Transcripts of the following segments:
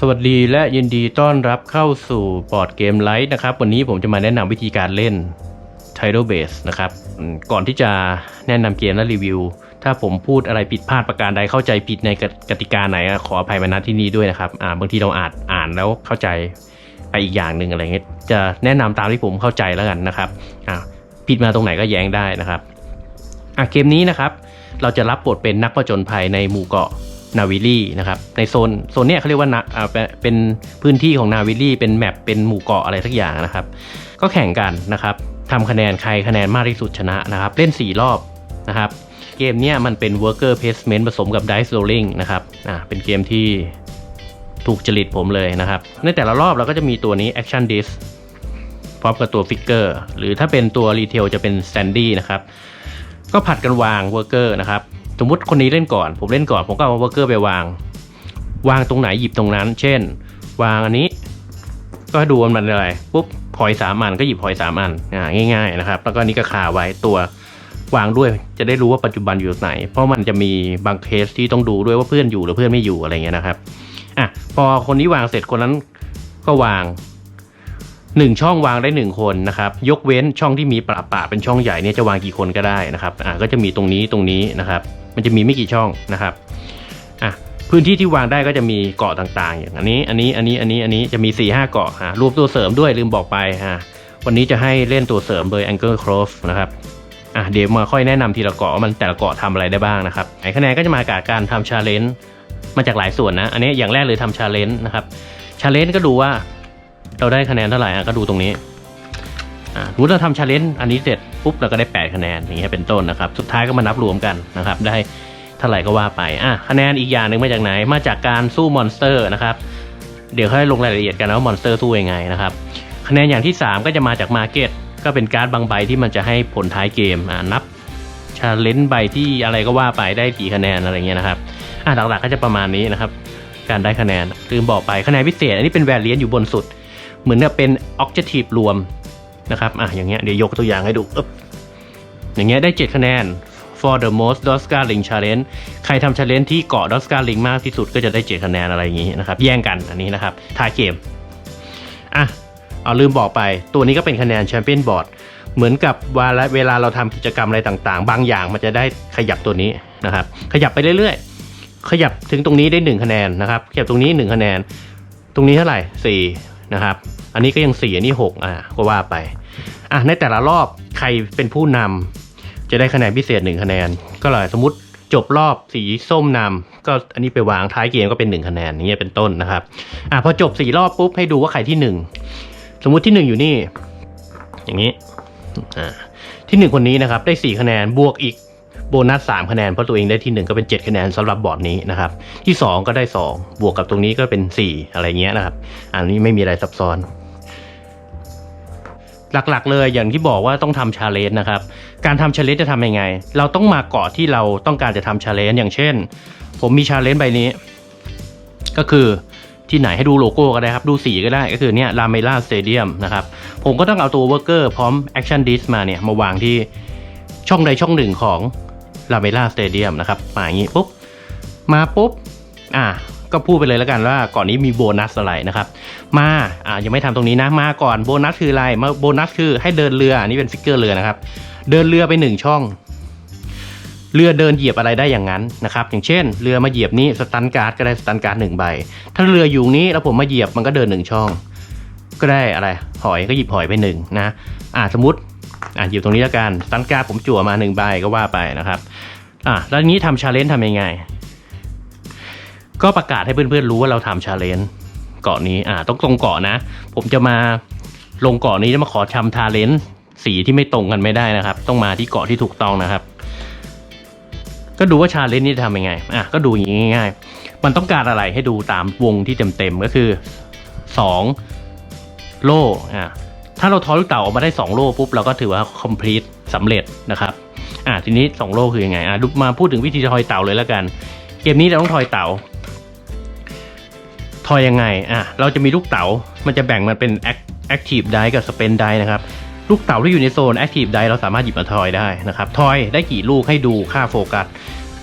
สวัสดีและยินดีต้อนรับเข้าสู่บอร์ดเกมไลท์นะครับ วันนี้ผมจะมาแนะนำวิธีการเล่น Tidal Base นะครับ ก่อนที่จะแนะนำเกมและรีวิว ถ้าผมพูดอะไรผิดพลาดประการใดเข้าใจผิดในกติกาไหน ขออภัยมาณที่นี้ด้วยนะครับอ่าบางทีเราอาจอ่านแล้วเข้าใจไปอีกอย่างหนึ่งอะไรเงี้ยจะแนะนำตามที่ผมเข้าใจแล้วกันนะครับอ่าผิดมาตรงไหนก็แย้งได้นะครับอะเกมนี้นะครับ เราจะรับบทเป็นนักผจญภัยในหมู่เกาะ นาวิลี่นะครับในโซนโซนเนี้ยเขาเรียกว่านาเป็นพื้นที่ของนาวิลี่เป็นแมปเป็นหมู่เกาะอะไรสักอย่างนะครับ ก็แข่งกันนะครับทำคะแนนใครคะแนนมากที่สุดชนะนะครับ เล่น 4 รอบนะครับ เกมเนี้ยมันเป็น worker placement ผสมกับ dice rolling นะครับอ่าเป็นเกมที่ถูกจริตผมเลยนะครับ ในแต่ละรอบเราก็จะมีตัวนี้ action disc พร้อมกับตัวฟิกเกอร์หรือถ้าเป็นตัวรีเทลจะเป็น standy นะครับ ก็ผัดกันวางเวอร์เกอร์นะครับ สมมติคนนี้เล่นก่อน ผมเล่นก่อน ผมก็เอาเวอร์เกอร์ไปวาง วางตรงไหนหยิบตรงนั้น เช่น วางอันนี้ ก็ดูมันอะไรปุ๊บพอยสามอันก็หยิบพอยสามอันอ่าง่าย ๆ นะครับ แล้วก็นี้ก็คาไว้ตัววางด้วย จะได้รู้ว่าปัจจุบันอยู่ไหน เพราะมันจะมีบางเคสที่ต้องดูด้วยว่าเพื่อนอยู่หรือเพื่อนไม่อยู่อะไรเงี้ยนะครับอะพอคนนี้วางเสร็จคนนั้นก็วางหนึ่งช่องวางได้หนึ่งคนนะครับ ยกเว้นช่องที่มีปราปะเป็นช่องใหญ่เนี่ยจะวางกี่คนก็ได้นะครับอ่าก็จะมีตรงนี้ตรงนี้นะครับ มันจะมีไม่กี่ช่องนะครับอะพื้นที่ที่วางได้ก็จะมีเกาะต่างๆ อย่างอันนี้ อันนี้ อันนี้ อันนี้ อันนี้จะมี4ี่ห้าเกาะอ่ารวมตัวเสริมด้วยลืมบอกไปอ่าวันนี้จะให้เล่นตัวเสริมโดย Angle Clove นะครับอะเดี๋ยวมาค่อยแนะนำทีละเกาะว่ามันแต่ละเกาะทำอะไรได้บ้างนะครับไอ้คะแนนก็จะมาจากการทำชาเลนจ์มาจากหลายส่วนนะ อันนี้อย่างแรกเลยทำชาเลนจ์นะครับชาเลนจ์ก็ดูว่าเราได้คะแนนเท่าไหร่อะก็ดูตรงนี้ สมมติเราทำชาเลนจ์อันนี้เสร็จปุ๊บเราก็ได้ 8 คะแนนอย่างเงี้ยเป็นต้นนะครับ สุดท้ายก็มานับรวมกันนะครับได้เท่าไหร่ก็ว่าไปอะคะแนนอีกอย่างหนึ่งมาจากไหนมาจากการสู้มอนสเตอร์นะครับเดี๋ยวค่อยลงรายละเอียดกันนะว่ามอนสเตอร์สู้ยังไงนะครับคะแนนอย่างที่ 3 ก็จะมาจากมาเก็ตก็เป็นการ์ดบางใบที่มันจะให้ผลท้ายเกมอ่านับชาเลนจ์ใบที่อะไรก็ว่าไปได้กี่คะแนนอะไรเงี้ยนะครับอะหลักๆก็จะประมาณนี้นะครับการได้คะแนนลืมบอกไปคะแนนพิเศษ อันนี้เป็นแวรเลียนอยู่บนสุด เหมือนกับเป็น objective รวม นะครับอะอย่างเงี้ยเดี๋ยวยกตัวอย่างให้ดูอึ๊บอย่างเงี้ยได้ 7 คะแนน for the most d o s c a Link Challenge ใครทำ challenge ที่เกาะ d o s c a Link มากที่สุดก็จะได้ 7 คะแนนอะไรอย่างงี้นะครับแย่งกันอันนี้นะครับทายเกมอะเอาลืมบอกไป ตัวนี้ก็เป็นคะแนนแชมเปี้ยนบอร์ดเหมือนกับเวลาเวลาเราทำกิจกรรมอะไรต่างๆ บางอย่างมันจะได้ขยับตัวนี้นะครับ ขยับไปเรื่อยๆ ขยับถึงตรงนี้ได้ 1 คะแนนนะครับ ขยับตรงนี้ 1 คะแนน ตรงนี้เท่าไหร่4นะครับ อันนี้ก็ยัง4อันนี้6อะก็ว่าไปอะในแต่ละรอบใครเป็นผู้นำจะได้คะแนนพิเศษ1คะแนน ก็เลยสมมติจบรอบสีส้มนำก็อันนี้ไปวางท้ายเกมก็เป็น1คะแนนอย่างเงี้ยเป็นต้นนะครับอะพอจบ4รอบปุ๊บให้ดูว่าใครที่ 1 สมมุติที่ 1 อยู่นี่ อย่างนี้อ่าที่หนึ่งคนนี้นะครับได้4คะแนนบวกอีกโบนัส3คะแนนเพราะตัวเองได้ที่ 1 ก็เป็น 7 คะแนนสำหรับบอร์ดนี้นะครับ ที่ 2 ก็ได้ 2 บวกกับตรงนี้ก็เป็น 4 อะไรเงี้ยนะครับ อันนี้ไม่มีอะไรซับซ้อน หลักๆ เลยอย่างที่บอกว่าต้องทำชาเลนจ์นะครับ การทำชาเลนจ์จะทำยังไง เราต้องมาเกาะที่เราต้องการจะทำชาเลนจ์อย่างเช่น ผมมีชาเลนจ์ใบนี้ ก็คือที่ไหนให้ดูโลโก้ก็ได้ครับ ดูสีก็ได้ก็คือเนี่ยลาเมล่าสเตเดียมนะครับ ผมก็ต้องเอาตัวเวอร์เกอร์พร้อมแอคชั่นดิสมาเนี่ย มาวางที่ช่องใดช่องหนึ่งของลาเมล่าสเตเดียมนะครับมาอย่างนี้ปุ๊บ มาปุ๊บ อะ ก็พูดไปเลยแล้วกันว่าก่อนนี้มีโบนัสอะไรนะครับมาอ่ายังไม่ทำตรงนี้นะมาก่อนโบนัสคืออะไรมาโบนัสคือให้เดินเรืออันนี้เป็นฟิกเกอร์เรือนะครับเดินเรือไปหนึ่งช่อง เรือเดินเหยียบอะไรได้อย่างนั้นนะครับอย่างเช่น เรือมาเหยียบนี้สตันการ์ดก็ได้สตันการ์ดหนึ่งใบ ถ้าเรืออยู่นี้แล้วผมมาเหยียบมันก็เดินหนึ่งช่อง ก็ได้อะไรหอยก็หยิบหอยไปหนึ่งนะอ่าสมมติอ่าหยิบตรงนี้แล้วกันสตันการ์ดผมจั่วมาหนึ่งใบก็ว่าไปนะครับอ่าแล้วนี้ทำชาเลนจ์ทำยังไง ก็ประกาศให้เพื่อนๆรู้ว่าเราทำชาเลนจ์เกาะนี้อ่าต้องตรงเกาะนะ ผมจะมาลงเกาะนี้จะมาขอทำชาเลนจ์สีที่ไม่ตรงกันไม่ได้นะครับ ต้องมาที่เกาะที่ถูกต้องนะครับ ก็ดูว่าชาเลนจ์นี่ทำยังไงอะก็ดูอย่างง่ายๆ มันต้องการอะไรให้ดูตามวงที่เต็มๆก็คือสองโล่อะถ้าเราทอยลูกเต่าออกมาได้ 2 โล่ปุ๊บเราก็ถือว่า complete สำเร็จนะครับอะทีนี้ 2 โล่คือยังไงอะมาพูดถึงวิธีทอยเต่าเลยแล้วกัน เกมนี้เราต้องทอยเต่า ทอยยังไงอะเราจะมีลูกเต๋า มันจะแบ่งมันเป็น active die กับ spend die นะครับ ลูกเต๋าที่อยู่ในโซน active die เราสามารถหยิบมาทอยได้นะครับทอยได้กี่ลูกให้ดูค่าโฟกัส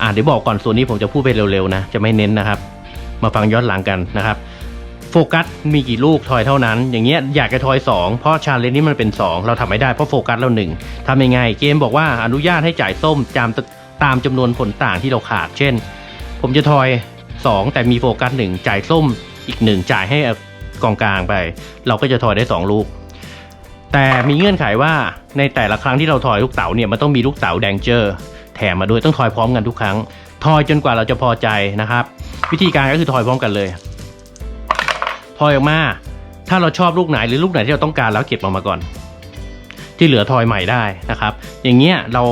อ่าเดี๋ยวบอกก่อนส่วนนี้ผมจะพูดไปเร็วๆนะ จะไม่เน้นนะครับ มาฟังย้อนหลังกันนะครับโฟกัสมีกี่ลูกทอยเท่านั้น อย่างเงี้ยอยากจะทอย 2 เพราะชาเลนจ์นี้มันเป็น 2 เราทำไม่ได้เพราะโฟกัสเราหนึ่งทำยังไงเกมบอกว่าอนุญาตให้จ่ายส้มตามตามจำนวนผลต่างที่เราขาด เช่น ผมจะทอย 2 แต่มีโฟกัสหนึ่งจ่ายส้ม อีกหนึ่งจ่ายให้กองกลางไป เราก็จะทอยได้ 2 ลูก แต่มีเงื่อนไขว่าในแต่ละครั้งที่เราทอยลูกเต๋าเนี่ยมันต้องมีลูกเต๋าแดงเจอร์ แถมมาด้วยต้องทอยพร้อมกันทุกครั้ง ทอยจนกว่าเราจะพอใจนะครับ วิธีการก็คือทอยพร้อมกันเลย ทอยออกมา ถ้าเราชอบลูกไหนหรือลูกไหนที่เราต้องการแล้วเก็บออกมาก่อน ที่เหลือทอยใหม่ได้นะครับ อย่างเงี้ยเรา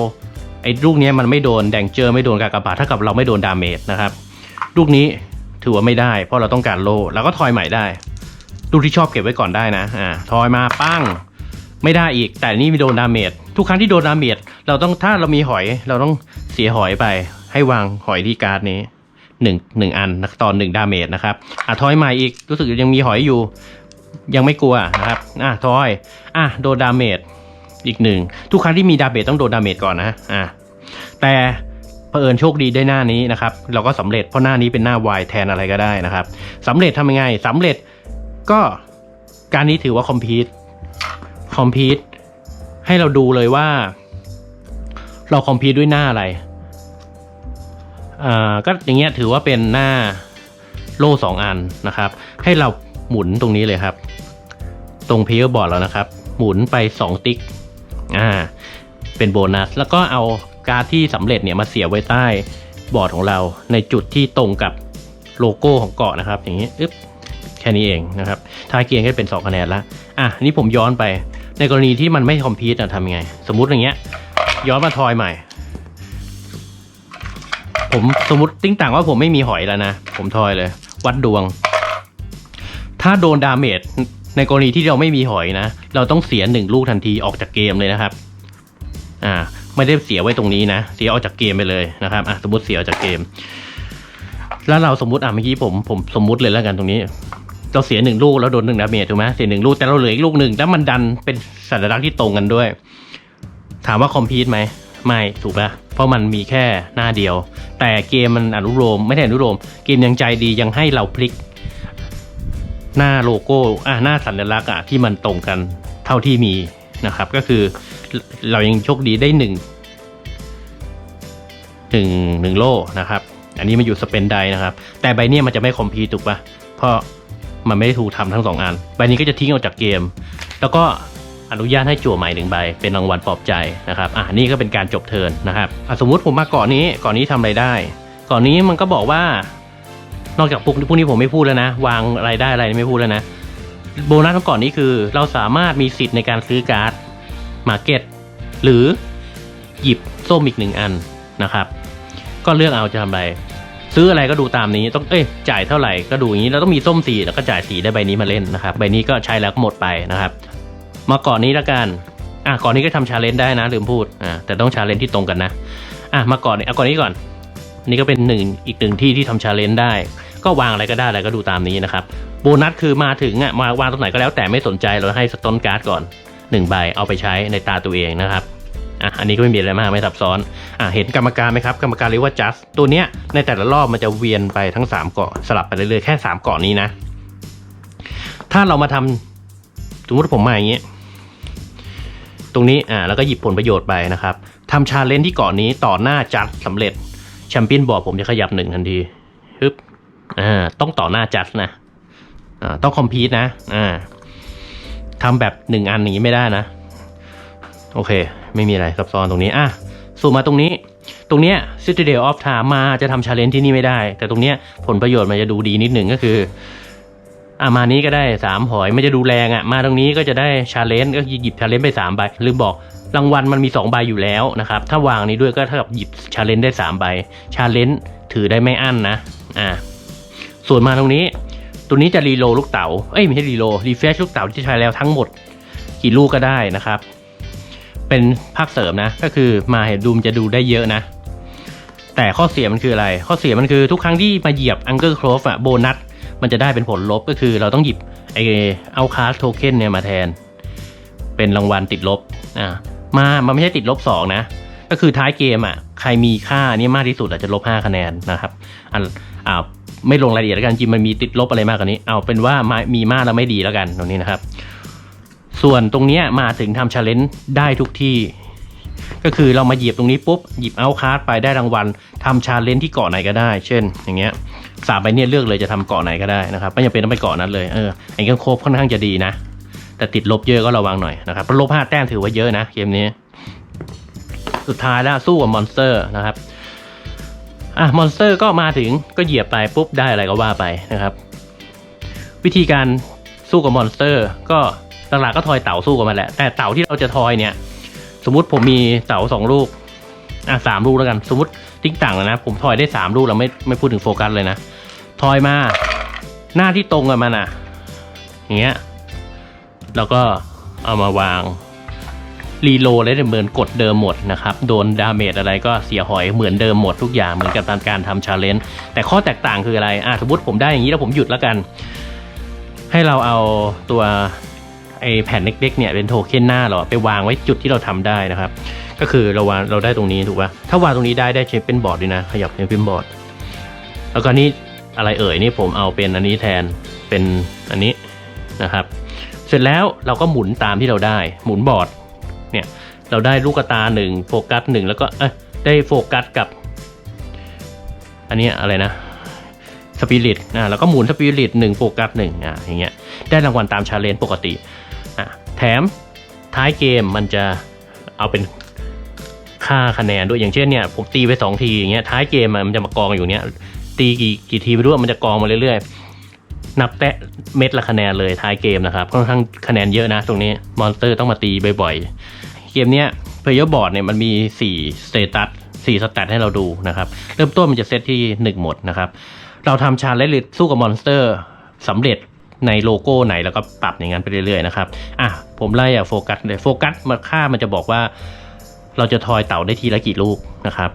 ไอ้ลูกเนี้ยมันไม่โดนแดงเจอร์ไม่โดนกากบาทถ้ากับเราไม่โดนดาเมจนะครับ ลูกนี้ ถือว่าไม่ได้ เพราะเราต้องการโลเราก็ทอยใหม่ได้ลูกที่ชอบเก็บไว้ก่อนได้นะอ่าทอยมาปั้งไม่ได้อีก แต่นี่มีโดนดาเมจทุกครั้งที่โดนดาเมจเราต้องถ้าเรามีหอยเราต้องเสียหอยไป ให้วางหอยที่การ์ดนี้หนึ่งหนึ่งอันตอนหนึ่งดาเมจนะครับอะทอยใหม่อีกรู้สึกยังมีหอยอยู่ ยังไม่กลัวนะครับอะทอยอะโดนดาเมจอีกหนึ่งทุกครั้งที่มีดาเมจต้องโดนดาเมจก่อนนะอะแต่ เผอิญโชคดีได้หน้านี้นะครับ เราก็สำเร็จเพราะหน้านี้เป็นหน้าวายแทนอะไรก็ได้นะครับสำเร็จทำยังไงสำเร็จก็การนี้ถือว่าคอมพิวคอมพิวให้เราดูเลยว่า เราคอมพิวด้วยหน้าอะไรอ่าก็อย่างเงี้ยถือว่าเป็นหน้าโล่สองอันนะครับ ให้เราหมุนตรงนี้เลยครับ ตรงเพย์บอร์ดแล้วนะครับ หมุนไปสองติ๊กอ่าเป็นโบนัส แล้วก็เอา การดที่สำเร็จเนี่ยมาเสียไว้ใต้บอร์ดของเราในจุดที่ตรงกับโลโก้ของเกาะนะครับ อย่างนี้อึ๊บแค่นี้เองนะครับท้ายเกียร์ก็เป็น 2 คะแนนละอะนี่ผมย้อนไป ในกรณีที่มันไม่คอมพิวต์ทำยังไง สมมุติอย่างเงี้ย ย้อนมาทอยใหม่ ผมสมมติติ้งต่างว่าผมไม่มีหอยแล้วนะ ผมทอยเลย วัดดวง ถ้าโดนดาเมจในกรณีที่เราไม่มีหอยนะ เราต้องเสียหนึ่งลูกทันทีออกจากเกมเลยนะครับ อ่า ไม่ได้เสียไว้ตรงนี้นะ เสียออกจากเกมไปเลยนะครับอะสมมติเสียออกจากเกม แล้วเราสมมติอะเมื่อกี้ผมผมสมมติเลยแล้วกันตรงนี้ เราเสียหนึ่งลูกแล้วโดนหนึ่งดาเมจถูกไหมเสียหนึ่งลูกแต่เราเหลืออีกลูกหนึ่งแล้วมันดันเป็นสัญลักษณ์ที่ตรงกันด้วย ถามว่าคอมพิวต์ไหมไม่ถูกปะเพราะมันมีแค่หน้าเดียว แต่เกมมันอนุโลมไม่ใช่อนุโลมเกมยังใจดียังให้เราพลิก หน้าโลโก้อะหน้าสัญลักษณ์อะที่มันตรงกันเท่าที่มีนะครับ ก็คือ เรายังโชคดีได้หนึ่งหนึ่งหนึ่งโล่นะครับ อันนี้มันอยู่สเปนไดนะครับ แต่ใบเนี้ยมันจะไม่คอมพิวถูกปะเพราะมันไม่ได้ถูกทำทั้งสองอัน ใบนี้ก็จะทิ้งออกจากเกม แล้วก็อนุญาตให้จั่วใหม่หนึ่งใบ เป็นรางวัลปลอบใจนะครับ อะนี่ก็เป็นการจบเทินนะครับสมมุติผมมาเกาะนี้เกาะนี้ทำอะไรได้เกาะนี้มันก็บอกว่านอกจากพวกพวกนี้ผมไม่พูดแล้วนะ วางอะไรได้อะไรไม่พูดแล้วนะ โบนัสของก่อนนี้คือ เราสามารถมีสิทธิ์ในการซื้อการ์ด มาเก็ตหรือหยิบส้มอีกหนึ่งอันนะครับ ก็เลือกเอาจะทำอะไร ซื้ออะไรก็ดูตามนี้ต้องเอ้ยจ่ายเท่าไหร่ก็ดูอย่างนี้เราต้องมีส้มสีแล้วก็จ่ายสีได้ใบนี้มาเล่นนะครับ ใบนี้ก็ใช้แล้วก็หมดไปนะครับ มาก่อนนี้ละกันอะก่อนนี้ก็ทำชาเลนจ์ได้นะลืมพูดอ่าแต่ต้องชาเลนจ์ที่ตรงกันนะอะมาก่อนเอาก่อนนี้ก่อนนนี่ก็เป็นหนึ่งอีกหนึ่งที่ที่ทำชาเลนจ์ได้ ก็วางอะไรก็ได้อะไรก็ดูตามนี้นะครับโบนัสคือมาถึงอะมาวางตรงไหนก็แล้วแต่ไม่สนใจเราให้สตอนการ์ดก่อน หนึ่งใบเอาไปใช้ในตาตัวเองนะครับอะอันนี้ก็ไม่มีอะไรมากไม่ซับซ้อนอะเห็นกรรมการไหมครับ กรรมการเรียกว่า just ตัวเนี้ยในแต่ละรอบมันจะเวียนไปทั้ง 3 เกาะสลับไปเรื่อยๆแค่ 3 เกาะนี้นะ ถ้าเรามาทำสมมติผมมาอย่างนี้ยตรงนี้อ่าแล้วก็หยิบผลประโยชน์ไปนะครับทำชาเลนจ์ที่เกาะนี้ต่อหน้าจัดสำเร็จแชมเปี้ยนบอร์ดผมจะขยับหนึ่งทันทีฮึบอ่าต้องต่อหน้าจัดนะอ่าต้องคอมพีทนะอ่า ทำแบบหนึ่งอันอย่างนี้ไม่ได้นะ โอเค ไม่มีอะไรซับซ้อนตรงนี้ อะ สูมมาตรงนี้ ตรงเนี้ย Citadel of Time มาจะทำชาเลนจ์ที่นี่ไม่ได้ แต่ตรงเนี้ยผลประโยชน์มันจะดูดีนิดหนึ่งก็คืออะมานี้ก็ได้สามหอยไม่จะดูแรงอะ มาตรงนี้ก็จะได้ชาเลนจ์ก็หยิบชาเลนจ์ไปสามใบลืมบอกรางวัลมันมีสองใบอยู่แล้วนะครับ ถ้าวางนี้ด้วยก็เท่ากับหยิบชาเลนจ์ได้สามใบชาเลนจ์ถือได้ไม่อั้นนะ อ่า ส่วนมาตรงนี้ ตัวนี้จะรีโลลูกเต๋าเอ้ยไม่ใช่รีโลรีเฟรชลูกเต๋าที่ใช้แล้วทั้งหมดกี่ลูกก็ได้นะครับ เป็นภาคเสริมนะ ก็คือมาเห็นดูมจะดูได้เยอะนะ แต่ข้อเสียมันคืออะไร ข้อเสียมันคือทุกครั้งที่มาเหยียบอังเกิลโครอฟอะโบนัสมันจะได้เป็นผลลบก็คือเราต้องหยิบไอเอาคาสโทเค็นเนี่ยมาแทน เป็นรางวัลติดลบอ่ามามันไม่ใช่ติดลบสองนะก็คือท้ายเกมอะใครมีค่านี้มากที่สุดอาจจะลบห้าคะแนนนะครับอ่า ไม่ลงรายละเอียดแล้วกันจริงมันมีติดลบอะไรมากกว่านี้ เอาเป็นว่ามามีมากแล้วไม่ดีแล้วกันตรงนี้นะครับ ส่วนตรงนี้มาถึงทำชาเลนจ์ได้ทุกที่ ก็คือเรามาเหยียบตรงนี้ปุ๊บหยิบเอาคาร์ดไปได้รางวัลทำชาเลนจ์ที่เกาะไหนก็ได้ เช่น อย่างเงี้ยสามใบเนี่ยเลือกเลยจะทำเกาะไหนก็ได้นะครับไม่จำเป็นต้องไปเกาะนั้นเลยเออไอ้ก็โครบค่อนข้างจะดีนะ แต่ติดลบเยอะก็ระวังหน่อยนะครับเพราะลบห้าแต้มถือว่าเยอะนะเกมนี้ สุดท้ายแล้วสู้กับมอนสเตอร์นะครับ อะมอนสเตอร์ก็มาถึงก็เหยียบไปปุ๊บได้อะไรก็ว่าไปนะครับ วิธีการสู้กับมอนสเตอร์ ก็หลักๆก็ทอยเต่าสู้กับมันแหละ แต่เต่าที่เราจะทอยเนี่ย สมมติผมมีเต่าสองลูกอะสามลูกแล้วกัน สมมติติ๊กต่างนะ ผมทอยได้สามลูกเราไม่ไม่พูดถึงโฟกัสเลยนะทอยมาหน้าที่ตรงกับมันอะ อย่างเงี้ยแล้วก็เอามาวาง รีโลและดำเนินกดเดิมหมดนะครับ โดนดาเมจอะไรก็เสียหอยเหมือนเดิมหมดทุกอย่างเหมือนกับตามการทำชาเลนจ์แต่ข้อแตกต่างคืออะไรอะสมมติผมได้อย่างนี้แล้วผมหยุดแล้วกัน ให้เราเอาตัวไอแผ่นเล็กๆเนี่ยเป็นโทเค็นหน้าเราไปวางไว้จุดที่เราทำได้นะครับ ก็คือเราวางเราได้ตรงนี้ถูกปะถ้าวางตรงนี้ได้ได้เชฟเป็นบอร์ดด้วยนะ ขยับเชฟเป็นบอร์ดแล้วก็นี่อะไรเอ่ยนี่ผมเอาเป็นอันนี้แทนเป็นอันนี้นะครับ เสร็จแล้วเราก็หมุนตามที่เราได้ หมุนบอร์ด เนี่ยเราได้ลูกตาหนึ่งโฟกัสหนึ่งแล้วก็เอ้ได้โฟกัสกับ อันนี้อะไรนะสปิริตอ่าแล้วก็หมุนสปิริตหนึ่งโฟกัสหนึ่งอ่าอย่างเงี้ยได้รางวัลตามชาเลนจ์ปกติอะแถมท้ายเกมมันจะเอาเป็นค่าคะแนนด้วยอย่างเช่นเนี่ยผมตีไปสองทีอย่างเงี้ยท้ายเกมมันจะมากองอยู่เนี้ยตีกี่กี่ทีไปด้วยมันจะกองมาเรื่อยๆ นับแตะเม็ดละคะแนนเลยท้ายเกมนะครับค่อนข้างคะแนนเยอะนะ ตรงนี้มอนสเตอร์ต้องมาตีบ่อยๆ เกมเนี้ยเพย์บอร์ดเนี่ยมันมี4สเตตัส4สแตทให้เราดูนะครับ เริ่มต้นมันจะเซตที่ 1 หมดนะครับ เราทำชาเลนจ์สู้กับมอนสเตอร์สำเร็จในโลโก้ไหนแล้วก็ปรับอย่างนั้นไปเรื่อยๆนะครับ อะ ผมไล่อะโฟกัสเลยโฟกัสมาค่ามันจะบอกว่า เราจะทอยเต่าได้ทีละกี่ลูกนะครับ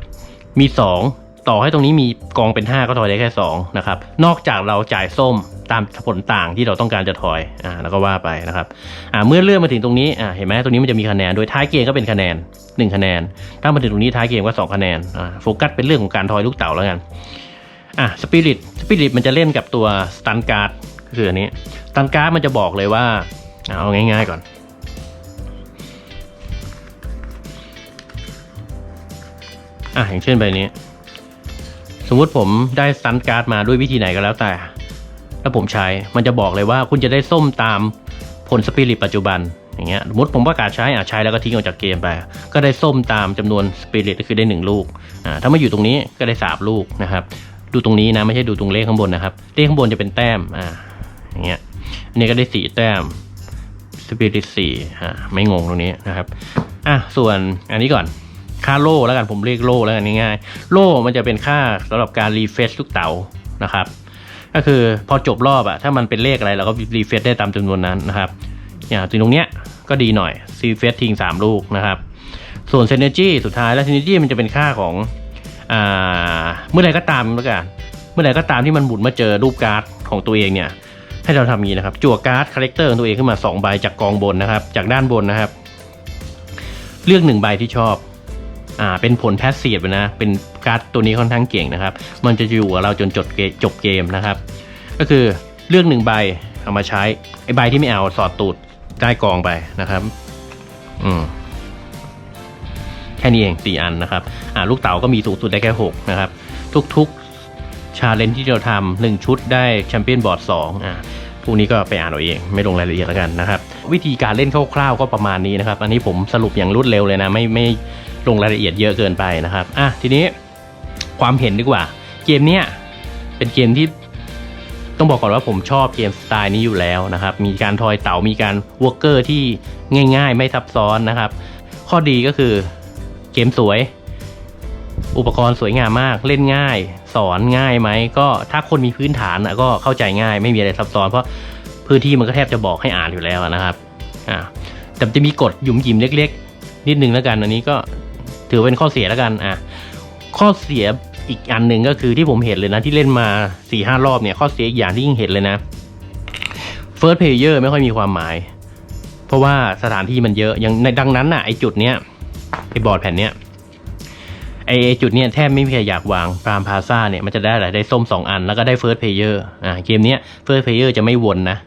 มี 2 ต่อให้ตรงนี้มีกองเป็น 5 ก็ทอยได้แค่2นะครับนอกจากเราจ่ายส้มตามผลต่างที่เราต้องการจะทอยอ่าแล้วก็ว่าไปนะครับอ่าเมื่อเลื่อนมาถึงตรงนี้อ่าเห็นไหมตรงนี้มันจะมีคะแนนโดยท้ายเกมก็เป็นคะแนน 1 คะแนน ถ้ามาถึงตรงนี้ท้ายเกมก็ 2 คะแนนอ่าโฟกัสเป็นเรื่องของการทอยลูกเต่าแล้วกันอะสปิริตสปิริตมันจะเล่นกับตัวสตันการ์ดก็คืออันนี้สตันการ์ดมันจะบอกเลยว่าเอาง่ายๆก่อนอะอย่างเช่นใบนี้ สมมุติผมได้สตันการ์ดมาด้วยวิธีไหนก็แล้วแต่แล้วผมใช้มันจะบอกเลยว่าคุณจะได้ส้มตามผลสปิริตปัจจุบันอย่างเงี้ยสมมติผมประกาศใช้อะใช้แล้วก็ทิ้งออกจากเกมไป ก็ได้ส้มตามจำนวนสปิริตก็คือได้หนึ่งลูกอ่าถ้ามาอยู่ตรงนี้ก็ได้สามลูกนะครับ ดูตรงนี้นะไม่ใช่ดูตรงเลขข้างบนนะครับ เลขข้างบนจะเป็นแต้มอ่าอย่างเงี้ยอันนี้ก็ได้สี่แต้มสปิริตสี่อ่าไม่งงตรงนี้นะครับอะส่วนอันนี้ก่อน ค่าโล่แล้วกันผมเรียกโล่แล้วกันง่ายๆโล่มันจะเป็นค่าสำหรับการรีเฟรชลูกเต๋านะครับก็คือพอจบรอบอะถ้ามันเป็นเลขอะไรเราก็รีเฟรชได้ตามจำนวนนั้นนะครับอย่างตรงเนี้ยก็ดีหน่อยรีเฟรชทิ้งสามลูกนะครับส่วนเซนเนจีสุดท้ายแล้วเซนเนจีมันจะเป็นค่าของอ่าเมื่อไรก็ตามแล้วกันเมื่อไรก็ตามที่มันหมุนมาเจอรูปการ์ดของตัวเองเนี่ยให้เราทำอย่างนี้นะครับจั่วการ์ดคาแรคเตอร์ของตัวเองขึ้นมา2ใบจากกองบนนะครับ จากด้านบนนะครับ เลือกหนึ่งใบที่ชอบ อ่าเป็นผลแพสซีฟนะ เป็นการ์ดตัวนี้ค่อนข้างเก่งนะครับ มันจะอยู่กับเราจนจบเกจบเกมนะครับ ก็คือเลือกหนึ่งใบเอามาใช้ไอใบที่ไม่เอาสอดตูดใต้กองไปนะครับ อืมแค่นี้เองสี่อันนะครับ อ่าลูกเต๋าก็มีสูงสุดได้แค่หกนะครับ ทุกๆชาเลนจ์ที่เราทำหนึ่งชุดได้แชมเปี้ยนบอร์ดสองอ่าพวกนี้ก็ไปอ่านเอาเองไม่ลงรายละเอียดแล้วกันนะครับ วิธีการเล่นคร่าวๆก็ประมาณนี้นะครับ อันนี้ผมสรุปอย่างรวดเร็วเลยนะ ไม่ไม่ ลงรายละเอียดเยอะเกินไปนะครับอะทีนี้ความเห็นดีกว่า เกมเนี้ยเป็นเกมที่ต้องบอกก่อนว่าผมชอบเกมสไตล์นี้อยู่แล้วนะครับ มีการทอยเต่ามีการวอร์เกอร์ที่ง่าย ๆ ไม่ซับซ้อนนะครับ ข้อดีก็คือเกมสวย อุปกรณ์สวยงามมาก เล่นง่าย สอนง่ายไหมก็ถ้าคนมีพื้นฐานอะก็เข้าใจง่าย ไม่มีอะไรซับซ้อน เพราะพื้นที่มันก็แทบจะบอกให้อ่านอยู่แล้วนะครับอ่าแต่จะมีกฎหยุมหยิมเล็ก ๆ นิดนึงแล้วกันอันนี้ก็ ถือเป็นข้อเสียแล้วกันอะข้อเสียอีกอันหนึ่งก็คือที่ผมเห็นเลยนะที่เล่นมาสี่ห้ารอบเนี่ยข้อเสียอีกอย่างที่ยิ่งเห็นเลยนะ First Player ไม่ค่อยมีความหมาย เพราะว่าสถานที่มันเยอะอย่างในดังนั้นน่ะไอจุดเนี้ยไอบอร์ดแผ่นเนี้ยไอไอจุดเนี้ยแทบไม่มีใครอยากวางพรามพาซาเนี่ยมันจะได้อะไรได้ส้มสองอันแล้วก็ได้เฟิร์สเพเยอร์อ่าเกมเนี้ยเฟิร์สเพเยอร์จะไม่วนนะ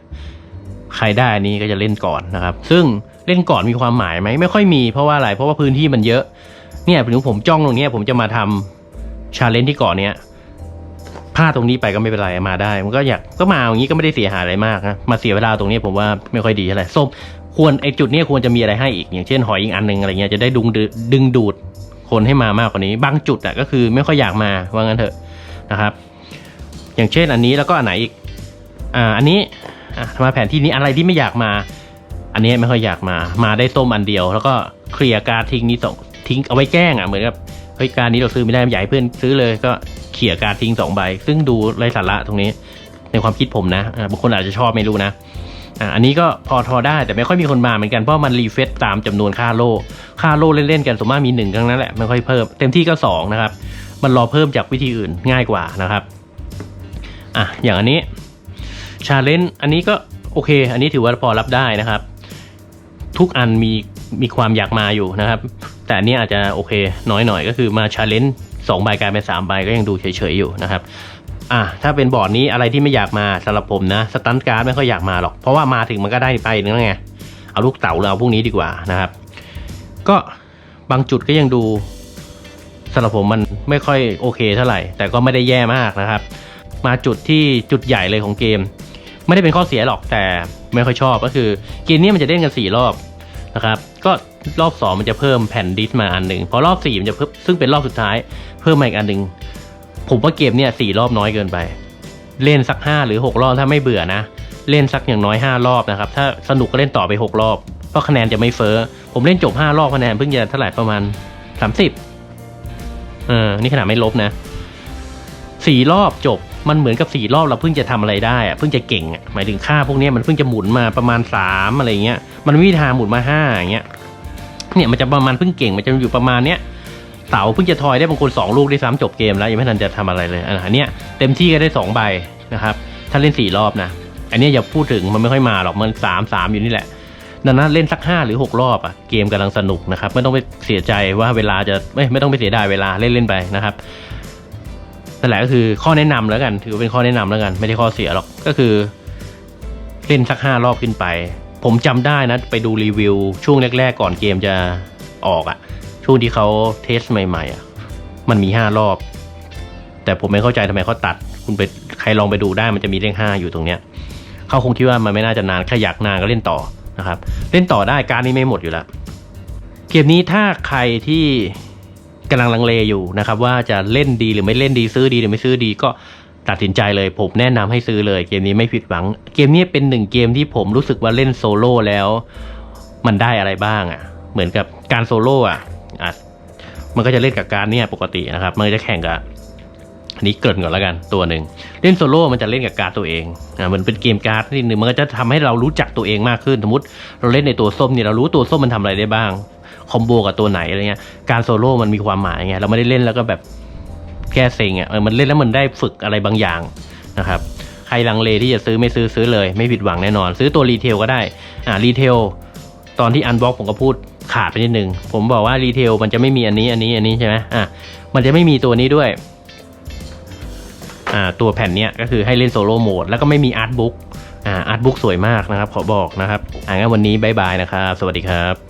ใครได้อันนี้ก็จะเล่นก่อนนะครับ ซึ่งเล่นก่อนมีความหมายไหมไม่ค่อยมีเพราะว่าอะไรเพราะว่าพื้นที่มันเยอะ เนี่ยถึงผมจ้องตรงนี้ผมจะมาทำชาเลนจ์ที่เกาะเนี้ยพลาดตรงนี้ไปก็ไม่เป็นไรมาได้ มันก็อยากก็มาอย่างนี้ก็ไม่ได้เสียหายอะไรมากนะมาเสียเวลาตรงนี้ผมว่าไม่ค่อยดีเท่าไหร่ส้มควรไอจุดนี้ควรจะมีอะไรให้อีกอย่างเช่นหอยอีกอันหนึ่งอะไรเงี้ยจะได้ดึงดึงดูดคนให้มามากกว่านี้ บางจุดอะก็คือไม่ค่อยอยากมาว่างั้นเถอะนะครับ อย่างเช่นอันนี้แล้วก็อันไหนอีกอ่าอันนี้อะมาแผนที่นี้อะไรที่ไม่อยากมา อันนี้ไม่ค่อยอยากมามาได้ส้มอันเดียว แล้วก็เคลียร์การทิ้งนี้สอง ทิ้งเอาไว้แกล้งอะเหมือนกับเฮ้ยการนี้เราซื้อไม่ได้อยากให้เพื่อนซื้อเลยก็เขี่ยการทิ้งสองใบ ซึ่งดูไร้สาระตรงนี้ ในความคิดผมนะบางคนอาจจะชอบไม่รู้นะอ่าอันนี้ก็พอทอได้แต่ไม่ค่อยมีคนมาเหมือนกันเพราะมันรีเฟซตามจำนวนค่าโลค่าโล่เล่นๆกันสมมติมีหนึ่งครั้งนั้นแหละไม่ค่อยเพิ่มเต็มที่ก็สองนะครับมันรอเพิ่มจากวิธีอื่นง่ายกว่านะครับอะอย่างอันนี้ชาเลนจ์อันนี้ก็โอเค อันนี้ถือว่าพอรับได้นะครับ ทุกอันมีมีความอยากมาอยู่นะครับ แต่อันนี้อาจจะโอเคน้อยหน่อยก็คือมาชาเลนจ์สองใบกลายเป็นสามใบก็ยังดูเฉยๆอยู่นะครับอะถ้าเป็นบอร์ดนี้อะไรที่ไม่อยากมาสำหรับผมนะสตันการ์ดไม่ค่อยอยากมาหรอก เพราะว่ามาถึงมันก็ได้ไปนึงแล้วไง เอาลูกเต๋าเราเอาพวกนี้ดีกว่านะครับ ก็บางจุดก็ยังดูสำหรับผมมันไม่ค่อยโอเคเท่าไหร่ แต่ก็ไม่ได้แย่มากนะครับ มาจุดที่จุดใหญ่เลยของเกม ไม่ได้เป็นข้อเสียหรอกแต่ไม่ค่อยชอบก็คือเกมนี้มันจะเล่นกันสี่รอบ นะครับ ก็รอบสองมันจะเพิ่มแผ่นดิสมาอันหนึ่งพอรอบสี่มันจะเพิ่มซึ่งเป็นรอบสุดท้ายเพิ่มมาอีกอันหนึ่งผมว่าเกมเนี่ยสี่รอบน้อยเกินไป เล่นสักห้าหรือหกรอบถ้าไม่เบื่อนะ เล่นสักอย่างน้อยห้ารอบนะครับ ถ้าสนุกก็เล่นต่อไปหกรอบ เพราะคะแนนจะไม่เฟ้อ ผมเล่นจบห้ารอบคะแนนเพิ่งจะเท่าไหร่ประมาณสามสิบเออ นี่ขนาดไม่ลบนะสี่รอบจบ มันเหมือนกับสี่รอบเราเพิ่งจะทำอะไรได้อะเพิ่งจะเก่งอะหมายถึงค่าพวกนี้มันเพิ่งจะหมุนมาประมาณสามอะไรเงี้ยมันไม่มีทางหมุนมาห้าอย่างเงี้ยเนี่ยมันจะประมาณเพิ่งเก่งมันจะอยู่ประมาณเนี้ยเต๋าเพิ่งจะทอยได้บางคนสองลูกได้ซ้ำจบเกมแล้วยังไม่ทันจะทำอะไรเลยอันเนี้ยเต็มที่ก็ได้สองใบนะครับถ้าเล่นสี่รอบนะอันนี้อย่าพูดถึงมันไม่ค่อยมาหรอกมันสามสามอยู่นี่แหละดังนั้นเล่นสักห้าหรือหกรอบอะเกมกำลังสนุกนะครับไม่ต้องไปเสียใจว่าเวลาจะไม่ไม่ต้องไปเสียดายเวลาเล่นเล่นไปนะครับ นั่นแหละก็คือข้อแนะนำแล้วกัน ถือเป็นข้อแนะนำแล้วกัน ไม่ได้ข้อเสียหรอกก็คือ เล่นสักห้ารอบขึ้นไป ผมจำได้นะ ไปดูรีวิว ช่วงแรก ๆ ก่อนเกมจะออกอะช่วงที่เขาเทสใหม่ๆอะมันมีห้ารอบ แต่ผมไม่เข้าใจทำไมเขาตัด คุณไปใครลองไปดูได้มันจะมีเลขห้าอยู่ตรงเนี้ยเขาคงคิดว่ามันไม่น่าจะนานแค่อยากนานก็เล่นต่อนะครับ เล่นต่อได้การนี้ไม่หมดอยู่แล้วเกมนี้ถ้าใครที่ กำลังลังเลอยู่นะครับว่าจะเล่นดีหรือไม่เล่นดีซื้อดีหรือไม่ซื้อดีก็ตัดสินใจเลยผมแนะนำให้ซื้อเลยเกมนี้ไม่ผิดหวัง เกมนี้เป็นหนึ่งเกมที่ผมรู้สึกว่าเล่นโซโล่แล้ว มันได้อะไรบ้างอะ่ะ เหมือนกับการโซโล่อะอะมันก็จะเล่นกับการเนี่ยปกตินะครับ มันจะแข่งกับ อันนี้เกินก่อนแล้วกันตัวหนึ่งเล่นโซโล่มันจะเล่นกับการดตัวเองอ่ามันเป็นเกมการ์ดนิดนึงมันก็จะทำให้เรารู้จักตัวเองมากขึ้นสมมติเราเล่นในตัวส้มเนี่ยเรารู้ตัวส้มมันทำอะไรได้บ้างคอมโบกับตัวไหนอะไรเงี้ยการโซโล่มันมีความหมายไงเราไม่ได้เล่นแล้วก็แบบแค่เซ็งอะมันเล่นแล้วมันได้ฝึกอะไรบางอย่างนะครับใครลังเลที่จะซื้อไม่ซื้อซื้อเลย ไม่ผิดหวังแน่นอน ซื้อตัวรีเทลก็ได้อ่ารีเทลตอนที่อันบ็อกผมก็พูดขาดไปนิดนึงผมบอกว่ารีเทลมันจะไม่มีอันนี้อันนี้อันนี้ใช่ไหมอะมันจะไม่มีตัวนี้ด้วย ตัวแผ่นเนี้ยก็คือให้เล่นโซโล่โหมดแล้วก็ไม่มีอาร์ตบุ๊กอ่าอาร์ตบุ๊กสวยมากนะครับ ขอบอกนะครับอ่างั้นวันนี้บายบายนะครับ สวัสดีครับ